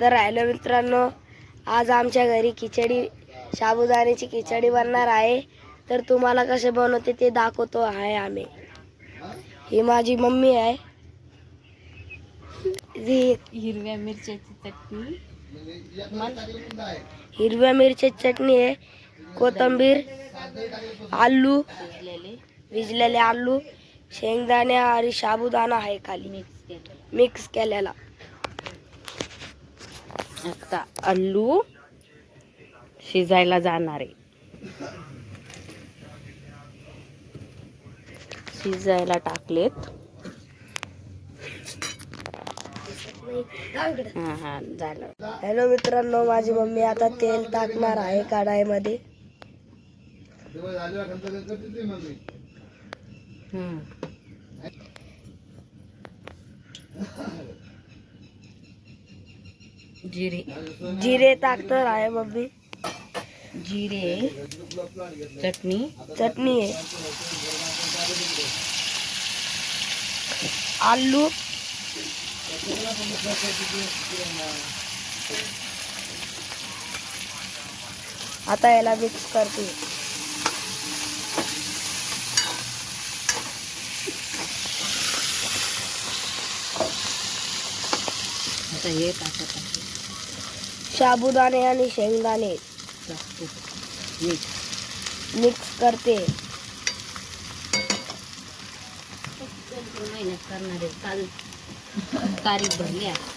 तर हॅलो मित्रांनो आज आमच्या घरी खिचडी साबुदाण्याची खिचडी बनणार आहे. तर तुम्हाला कसे बनवते ते दाखवतो आहे आम्ही. ही माझी मम्मी आहे. हिरव्या मिरच्याची चटणी. हिरव्या मिरची चटणी आहे. कोथिंबीर आलू भिजलेले. आलू शेंगदाणे आणि साबुदाणा आहे खाली. मिक्स केलेला. आता आलू शिजायला जाणार आहे. शिजायला टाकलेत. हा हा झालं. हॅलो मित्रांनो माझी मम्मी आता तेल टाकणार आहे कढाईमध्ये. जिरे. जिरे जिरे तर आहे मम्मी. जिरे चटणी. चटणी आहे. आलू. आता याला मिक्स करते. आता हे टाकत आहे. साबुदाणे आणि शेंगदाणे टाकतो. मीठ मिक्स करते मेहनत करणारे काल तारीख भरली आहे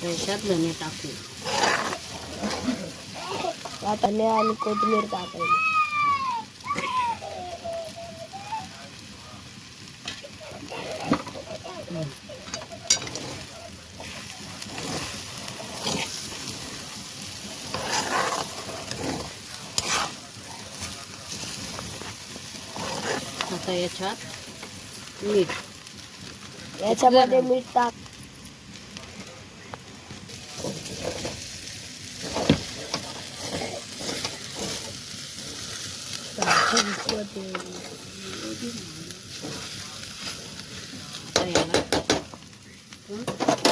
त्याच्यात धने टाकू आता धने आणि कोथिंबीर टाकायची. आता याच्यात मीठ. याच्यामध्ये मीठ टाक आता याला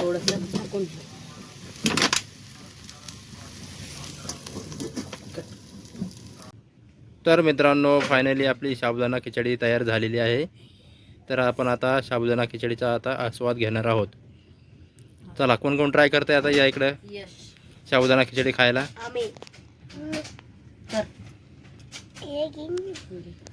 थोडंसं. तर मित्रांनो फायनली आपली साबुदाणा खिचडी तयार झालेली आहे. तर आपण आता साबुदाणा खिचडीचा आता आस्वाद घेणार आहोत. चला कोण कोण ट्राय करते आता या इकडं? साबुदाणा खिचडी खायला? आम्ही तर